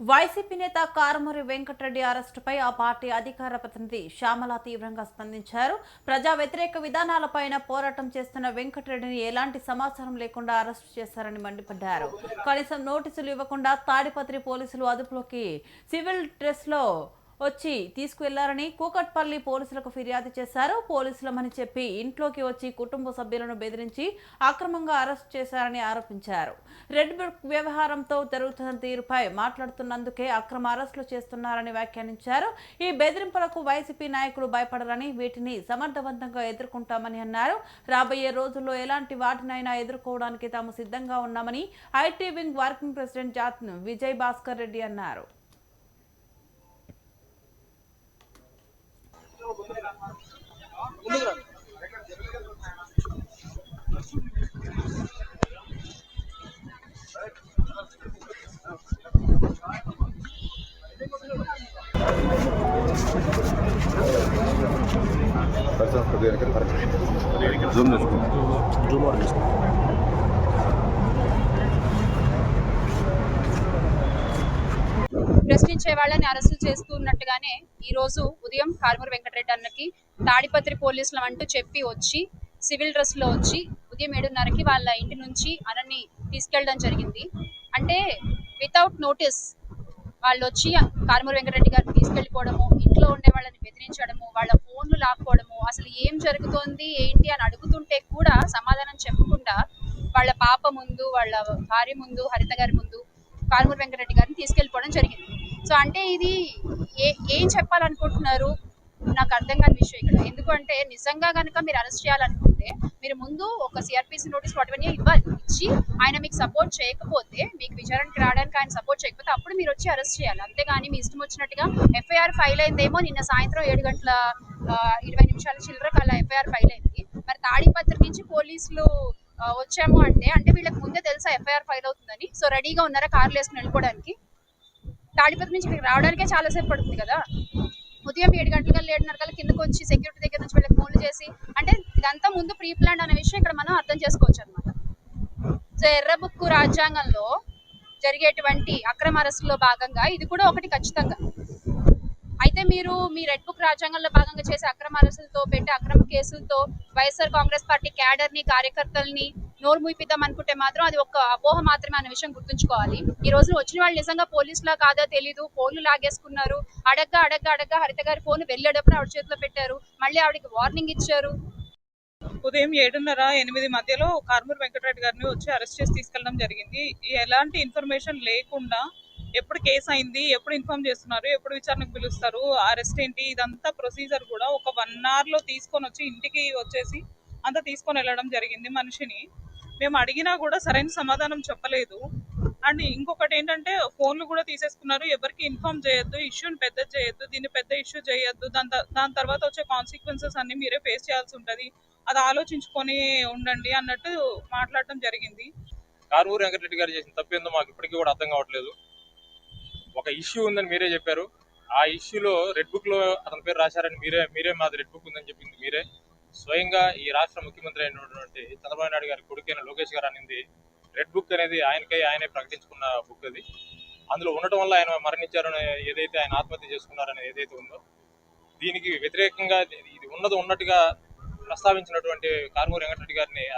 YCP నేత కారుమూరి వెంకటరెడ్డి అరెస్టుపై ఆ party అధికార ప్రతినిధి శ్యామల తీవ్రంగా స్పందించారు. ప్రజా వ్యతిరేక విధానాలపైన పోరాటం చేస్తున్న వెంకటరెడ్డిని ఎలాంటి సమాచారం లేకుండా అరెస్టు చేశారని మండిపడ్డారు. కనీసం నోటీసులు ఇవ్వకుండా తాడిపత్రి పోలీసులు అదుపులోకి సివిల్ డ్రెస్లో వచ్చి తీసుకువెళ్ళారని కూకట్పల్లి పోలీసులకు ఫిర్యాదు చేశారు. పోలీసులమని చెప్పి ఇంట్లోకి వచ్చి కుటుంబ సభ్యులను బెదిరించి అక్రమంగా అరెస్ట్ చేశారని ఆరోపించారు. రెడ్ బుక్ వ్యవహారంతో జరుగుతున్న తీరుపై మాట్లాడుతున్నందుకే అక్రమ అరెస్టులు చేస్తున్నారని వ్యాఖ్యానించారు. ఈ బెదిరింపులకు వైసీపీ నాయకులు భయపడరని వీటిని సమర్థవంతంగా ఎదుర్కొంటామని అన్నారు. రాబోయే రోజుల్లో ఎలాంటి వాటినైనా ఎదుర్కోవడానికి తాము సిద్ధంగా ఉన్నామని ఐటీ వింగ్ వర్కింగ్ ప్రెసిడెంట్ జాత్ విజయ్ భాస్కర్ రెడ్డి అన్నారు. పర్సన్ కొద్దిగా జూమ్ చేసుకోండి జూమ్ అవుట్ చేసుకో ప్రశ్నించే వాళ్ళని అరెస్టు చేస్తున్నట్టుగానే ఈ రోజు ఉదయం కారుమూరి వెంకటరెడ్డి అన్నకి తాడిపత్రి పోలీసులు అంటూ చెప్పి వచ్చి సివిల్ డ్రెస్లో వచ్చి ఉదయం ఏడున్నరకి వాళ్ళ ఇంటి నుంచి అనని తీసుకెళ్ళడం జరిగింది. అంటే వితౌట్ నోటీస్ వాళ్ళు వచ్చి కారుమూరి వెంకటరెడ్డి గారిని తీసుకెళ్ళిపోవడము ఇంట్లో ఉండే వాళ్ళని బెదిరించడము వాళ్ళ ఫోన్లు లాక్కోవడము అసలు ఏం జరుగుతోంది ఏంటి అని అడుగుతుంటే కూడా సమాధానం చెప్పకుండా వాళ్ళ పాప ముందు వాళ్ళ భార్య ముందు హరిత గారి ముందు కారుమూరి వెంకటరెడ్డి గారిని తీసుకెళ్ళిపోవడం జరిగింది. సో అంటే ఇది ఏ ఏం చెప్పాలనుకుంటున్నారు? నాకు అర్థం కాని విషయం ఇక్కడ. ఎందుకంటే నిజంగా కనుక మీరు అరెస్ట్ చేయాలనుకుంటే మీరు ముందు ఒక సిఆర్పిసి నోటీస్ వాటివన్నీ ఇవ్వాలి. ఇచ్చి ఆయన మీకు సపోర్ట్ చేయకపోతే మీకు విచారణకి రావడానికి ఆయన సపోర్ట్ చేయకపోతే అప్పుడు మీరు వచ్చి అరెస్ట్ చేయాలి. అంతేగాని మీ ఇష్టం వచ్చినట్టుగా ఎఫ్ఐఆర్ ఫైల్ అయిందేమో నిన్న సాయంత్రం ఏడు గంటల ఇరవై నిమిషాల చిల్లరకు అలా ఎఫ్ఐఆర్ ఫైల్ అయింది. మరి తాడిపత్రి నుంచి పోలీసులు వచ్చాము అంటే అంటే వీళ్ళకి ముందే తెలుసా ఎఫ్ఐఆర్ ఫైల్ అవుతుందని? సో రెడీగా ఉన్నారా? కార్లు వేసుకుని వెళ్ళిపోవడానికి? తాడిపత్రి నుంచి మీకు రావడానికే చాలా సేపు పడుతుంది కదా? ఉదయం ఏడు గంటల కల్లా ఏడున్నర కల్లా కిందకు వచ్చి సెక్యూరిటీ దగ్గర నుంచి వెళ్ళి ఫోన్లు చేసి అంటే ఇదంతా ముందు ప్రీ ప్లాన్ అనే విషయం ఇక్కడ మనం అర్థం చేసుకోవచ్చు అనమాట సో ఎర్ర బుక్కు రాజ్యాంగంలో జరిగేటువంటి అక్రమ అరెస్టులో భాగంగా ఇది కూడా ఒకటి ఖచ్చితంగా. అయితే మీరు మీ రెడ్ బుక్ రాజ్యాంగంలో భాగంగా చేసే అక్రమ అరెస్టులతో పెట్టే అక్రమ కేసులతో వైఎస్ఆర్ కాంగ్రెస్ పార్టీ క్యాడర్ని కార్యకర్తల్ని నోరు మూపిద్దాం అనుకుంటే మాత్రం అది ఒక అపోహ మాత్రమే అనే విషయం గుర్తుంచుకోవాలి. ఈ రోజు వచ్చిన వాళ్ళు నిజంగా పోలీసులా కాదా తెలీదు. ఫోన్లు లాగేసుకున్నారు. అడగ్గా అడగ్గా అడగ్గా హరిత గారి ఫోన్ వెళ్ళేటప్పుడు ఆవిడ చేతిలో పెట్టారు. మళ్ళీ ఆవిడకి వార్నింగ్ ఇచ్చారు. ఉదయం ఏడున్నర ఎనిమిది మధ్యలో కార్మూర్ వెంకటరెడ్డి గారిని వచ్చి అరెస్ట్ చేసి తీసుకెళ్ళడం జరిగింది. ఎలాంటి ఇన్ఫర్మేషన్ లేకుండా ఎప్పుడు కేసు అయింది ఎప్పుడు ఇన్ఫార్మ్ చేస్తున్నారు ఎప్పుడు విచారణకు పిలుస్తారు అరెస్ట్ ఏంటి ఇదంతా ప్రొసీజర్ కూడా ఒక వన్ అవర్లో తీసుకొని వచ్చి ఇంటికి వచ్చేసి అంతా తీసుకొని వెళ్ళడం జరిగింది మనిషిని. మేము అడిగినా కూడా సరైన సమాధానం చెప్పలేదు. అండ్ ఇంకొకటి ఏంటంటే ఫోన్లు కూడా తీసేసుకున్నారు. ఎవరికి ఇన్ఫార్మ్ చేయొద్దు ఇష్యూని పెద్ద చేయొద్దు దీన్ని పెద్ద ఇష్యూ చేయొద్దు. దాని దాని తర్వాత వచ్చే కాన్సిక్వెన్సెస్ అన్ని మీరే ఫేస్ చేయాల్సి ఉంటుంది. అది ఆలోచించుకొని ఉండండి అన్నట్టు మాట్లాడటం జరిగింది. కారుమూరి వెంకటరెడ్డి గారు చేసిన తప్పు ఏందో మాకు ఇప్పటికీ కూడా అర్థం కావట్లేదు. ఒక ఇష్యూ ఉందని మీరే చెప్పారు. ఆ ఇష్యూలో రెడ్ బుక్లో అతని పేరు రాశారని మీరే మీరే మాది రెడ్ బుక్ ఉందని చెప్పింది మీరే. స్వయంగా ఈ రాష్ట్ర ముఖ్యమంత్రి అయినటువంటి చంద్రబాబు నాయుడు గారి కొడుకైన లోకేష్ గారు అనేది రెడ్ బుక్ అనేది ఆయనకై ఆయనే ప్రకటించుకున్న బుక్ అది. అందులో ఉండటం వల్ల ఆయన మరణించారని ఏదైతే ఆయన ఆత్మహత్య చేసుకున్నారని ఏదైతే ఉందో దీనికి వ్యతిరేకంగా ఇది ఉన్నది ఉన్నట్టుగా ప్రస్తావించినటువంటి కారుమూరి వెంకటరెడ్డి గారిని అరెస్ట్